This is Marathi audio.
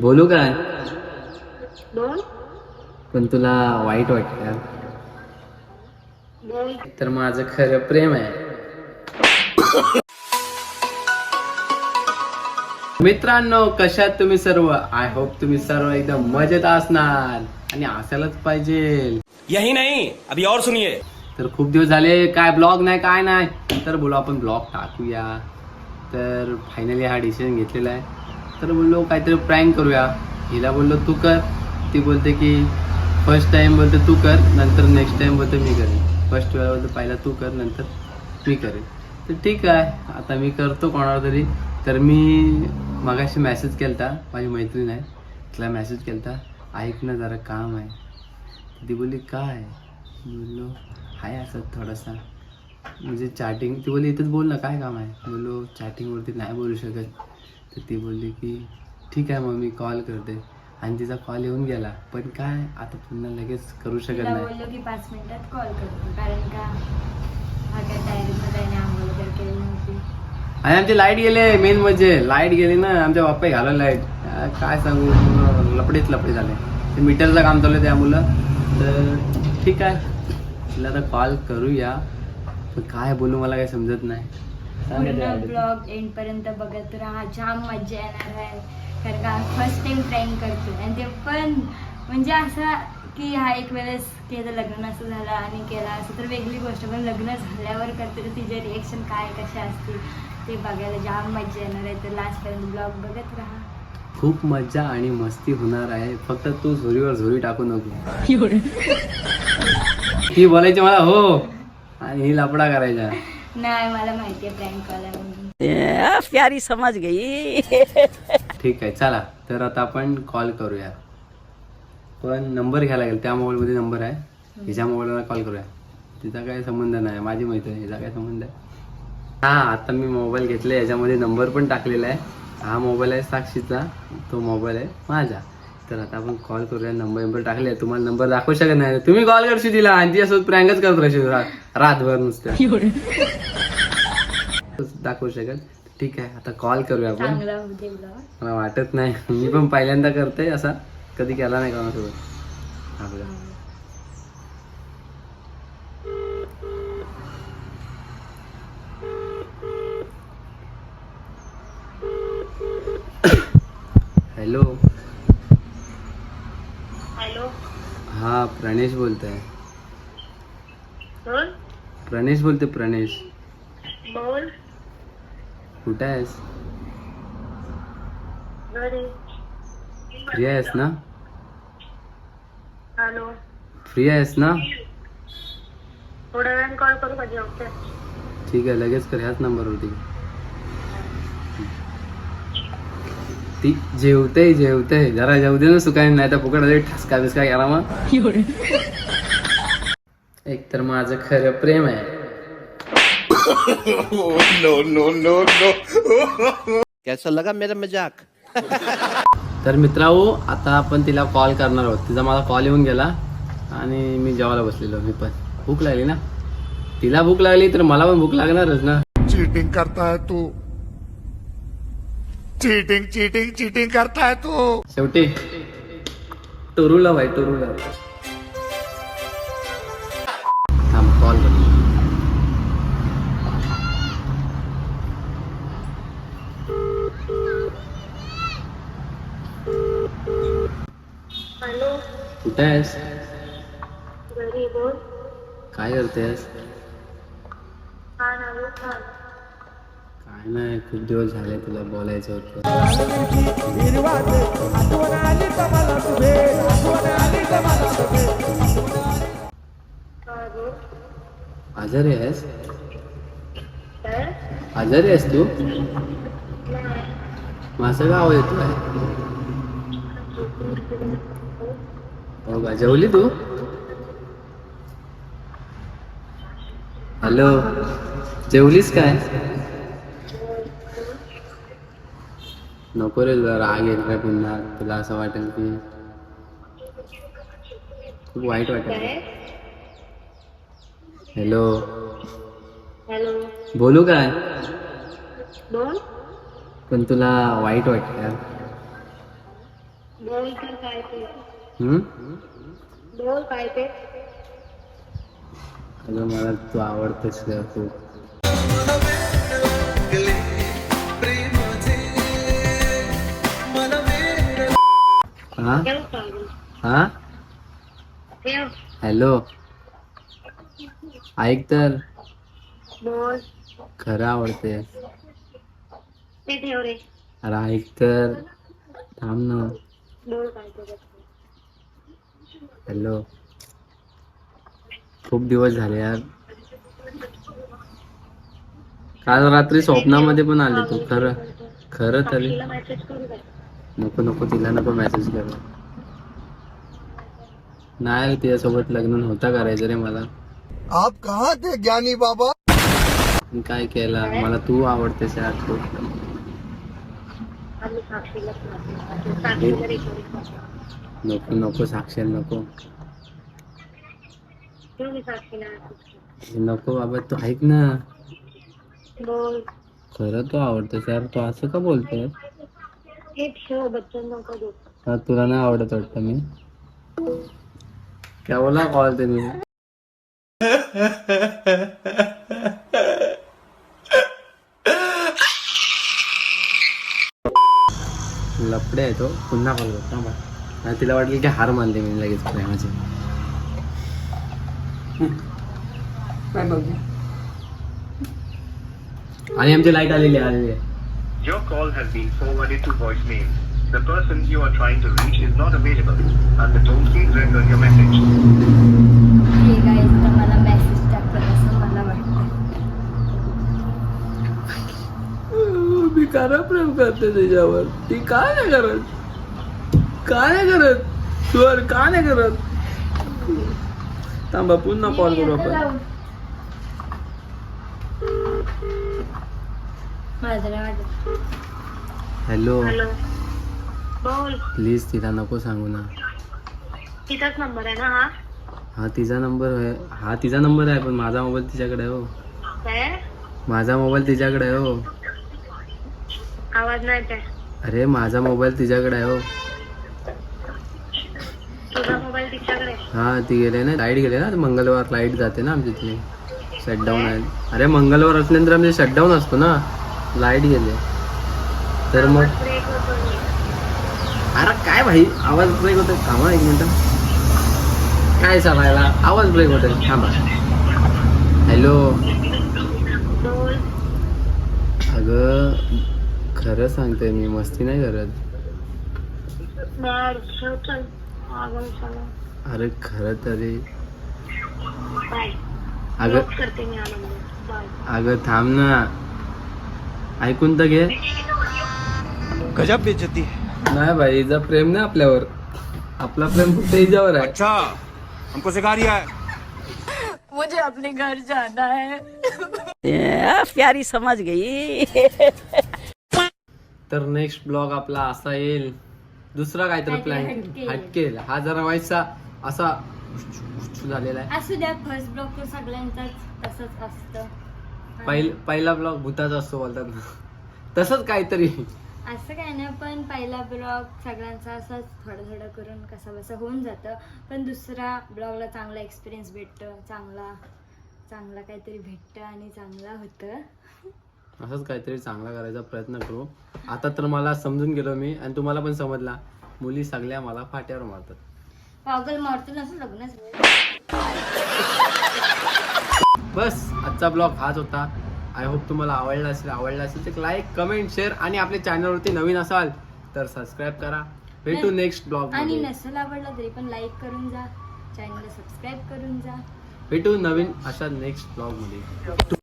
बोलू काय? बोल. पण तुला वाईट वाटतं. तर माझं खरं प्रेम आहे. मित्रांनो कशात तुम्ही सर्व? आय होप तुम्ही सर्व एकदम मजेत असणार. आणि असायलाच पाहिजे. यही नहीं अभी और सुनिए. तर खूप दिवस झाले काय ब्लॉग नाही काय नाही. तर बोलो आपण ब्लॉग टाकूया. तर फायनली हा डिसिजन घेतलेला आहे. तर बोललो काहीतरी प्रँक करूया. हिला बोललो तू कर. ती बोलते की फर्स्ट टाइम बोलते तू कर नंतर नेक्स्ट टाइम बोलते मी करेन. फर्स्ट वेळा बोलते पहिला तू कर नंतर मी करेन. तर ठीक आहे आता मी करतो कोणाला तरी. तर मी मगाशी मेसेज केलता माझी मैत्रीण आहे तिला मेसेज केलता ऐक ना जरा काम आहे. ती बोलली काय? बोललो आहे असं थोडासा. म्हणजे चॅटिंग ती बोलली इथंच बोल ना काय काम आहे? बोललो चॅटिंगवरती नाही बोलू शकत. तर ती बोलली की ठीक आहे मग मी कॉल करते. आणि तिचा कॉल येऊन गेला. पण काय आता पुन्हा लगेच करू शकत तिला नाही. बोललो की पाच मिनिटात कॉल करतो. कारण का हा काय तयारीचं काही नाही आंघोळ वगैरे केली नव्हती. आणि आमची लाइट गेले मेन म्हणजे. लाइट गेली ना आमच्या बाप्पा घाला लाइट काय सांगू पूर्ण लपडेच लपडे झाले. ते मीटरचं काम चालू आहे त्यामुळं तर ठीक आहे. तिला आता कॉल करूया. पण काय बोलू मला काही समजत नाही. पूर्ण. ब्लॉग एंड पर्यंत बघत राहा. जाम मजा येणार आहे. कारण का फर्स्ट टाइम ट्राईंग करतो. आणि ते पण म्हणजे असं की हा एक वेळेस केलं लग्न असं झालं आणि केला असं तर वेगळी गोष्ट. पण लग्न झाल्यावर करते तर तिचे रिएक्शन काय कसे असतील ते बघायला जाम मजा येणार आहे. तर लास्टपर्यंत ब्लॉग बघत राहा. खूप मज्जा आणि मस्ती होणार आहे. फक्त तू झोरीवर झोरी टाकू नको. ही बोलायची मला हो. आणि ही लपडा करायचा. नाही मला माहिती आहे प्रँक कॉल आहे म्हणून प्यारी समझ गई. ठीक आहे चला. तर आता आपण कॉल करूया. पण नंबर घ्यायला लागेल. त्या मोबाईलमध्ये नंबर आहे. हिच्या मोबाईलला कॉल करूया. तिचा काय संबंध नाही. माझी माहिती आहे. हिचा काय संबंध आहे. हा आता मी मोबाईल घेतला याच्यामध्ये नंबर पण टाकलेला आहे. हा मोबाईल आहे साक्षीचा. तो मोबाईल आहे माझा. तर आता आपण कॉल करूया. नंबर नंबर टाकले. तुम्हाला नंबर दाखवू शकत नाही. तुम्ही कॉल करशील तिला. आणि तिच्यासोबत प्रँकच करत राहशील. रातभर नुसतं दाखवू शकत ठीक आहे आता कॉल करूया आपण. ब्लॉग मला वाटत नाही. मी पण पहिल्यांदा करते असा. कधी केला नाही कोणासोबत. हा बघा हॅलो. हॅलो. हा प्रणेश बोलतोय. बोल प्रणेश बोलते प्रणेश. बोल. कुठे आहेस? फ्री आहेस ना? हॅलो. फ्री आहेस ना? थोड्या वेळाने कॉल करू का जेवते ठीक आहे लगेच कर ह्याच नंबरवरती. ती जेवते जेवते. जरा जेवू दे ना सुकाय नाही तर फुकट ठसका बिस्का केला मग. एक तर माझं खरं प्रेम आहे. कैसा लगा मेरा मजाक? तर मित्रांनो आता आपण तिला कॉल करणार आहोत. तिचा मला कॉल येऊन गेला आणि मी जेवायला बसलेलो मी पण. भूक लागली ना? तिला भूक लागली तर मला पण भूक लागणारच ना? चीटिंग करता है तू. चीटिंग चीटिंग चीटिंग करता है तू. शेवटी टोरूला भाई टोरूला. कुठे आहेस घरी बोल. काय करतेस? काय नाही खूप दिवस झाले तुला बोलायचं होतं. काय बोल? आजारी आहेस? काय? आजारी आहेस तू? माझं गाव येतोय हो का जेवली तू? हॅलो जेवलीस काय? नको रे तुला राग येत काय पुन्हा. तुला असं वाटेल की खूप वाईट वाटेल. हॅलो. हॅलो. बोलू काय? बोल. पण तुला वाईट वाटतं. बोल काय ते? ते अगं मला तू आवडतेस ग खूप हा? हा? हॅलो? ऐक तर. बोल. खरं आवडते ते ठेव रे. अरे ऐक तर. थांब ना. बोल काय ते. हॅलो. खूप दिवस झाले यार. काल रात्री स्वप्नामध्ये पण आले तू खरं खरं तरी. नको नको तिला नको मेसेज कर. नाही तिच्यासोबत लग्न नव्हता करायचं रे मला. आप कहाँ थे ज्ञानी बाबा? काय केलं? मला तू आवडतेस यार खूप. नको नको साक्षर नको. नको बाबा तू ऐक ना. बोल. खरं तू आवडतेस यार तू असं का बोलतोय? हे तुला नाही आवडत वाटतं मी? केवढा कॉल ते मी लपडे आहे तो पुन्हा कॉल करतो तिला वाटलं की हार मानले मी लगेच प्रेमाचे आणि आमची लाईट आलेली आहे, आलेली आहे Your call has been forwarded to voicemail. The person you are trying to reach is not available. At the tone, please return your message. ठीक आहे तर मला मेसेज टाकत असं मला वाटतं मी खरं प्रेम करते त्याच्यावर ती काय नाही करत काय नाही करत? स्वर का नाही करत? थांबा पुन्हा कॉल करू आपण. हॅलो बोल. प्लीज तिला नको सांगू ना. तिचाच नंबर आहे ना हा? हा तिचा नंबर आहे. हा तिचा नंबर आहे पण माझा मोबाईल तिच्याकडे आहे हो. काय? माझा मोबाईल तिच्याकडे आहे हो. आवाज नाही अरे माझा मोबाईल तिच्याकडे आहे हो तुझा मोबाईल तिच्याकडे आहे. हा ती गेले ना लाइट गेले ना मंगळवार लाइट जाते ना आमच्या इथली शटडाऊन आहे. अरे मंगळवार असल्यानंतर आमचे शटडाऊन असतो ना. लाइट गेले तर मग होतो. अरे काय भाई? आवाज ब्रेक होतोय. थांबा एक मिनिट. काय सांगायला? आवाज ब्रेक होतोय. थांबा. हॅलो अगं खरं सांगते मी. मस्ती नाही करत. अरे खरं तरी. अगं अगं थांब ना. ऐकून तर घे. गजब बेइज्जती नाही भाई हिचा प्रेम नाही आपल्यावर. आपला प्रेम फक्त हिच्यावर आहे. अच्छा हमको सिखा रिया है. मुझे अपने घर जाना है. प्यारी समझ गई. तर नेक्स्ट ब्लॉग आपला असा येईल. दुसरा काहीतरी प्लॅन हटके. हटकेल हा जरा व्हायचा असा झालेला आहे. असू द्या फर्स्ट ब्लॉक तर सगळ्यांचाच तसंच असतं. पहिल पहिला ब्लॉग भूताचा असतो बोलतात ना. तसंच काहीतरी. असं काय नाही पण पहिला ब्लॉग सगळ्यांचा असंच थोडं थोडं करून कसा बसा होऊन जातं. पण दुसरा ब्लॉगला चांगला एक्सपिरियन्स भेटतं चांगला चांगला काहीतरी भेटतं आणि चांगला होतं. असंच काहीतरी चांगला करायचा प्रयत्न करू. आता तर मला समजून गेलो मी आणि तुम्हाला पण समजला. मुली सगळ्या मला फाट्यावर मारतात. पागल मारतो नसं लग्नच बस आजचा ब्लॉग हाच होता. आय होप तुम्हाला आवडला असेल आवडला असेल तर लाईक कमेंट शेअर आणि आपल्या चॅनलवरती नवीन असाल तर सबस्क्राईब करा. भेटू नेक्स्ट ब्लॉग आणि नसेल आवडला तरी पण लाईक करून जा. चॅनलला सबस्क्राईब करून जा. भेटू नवीन अशा नेक्स्ट ब्लॉगमध्ये.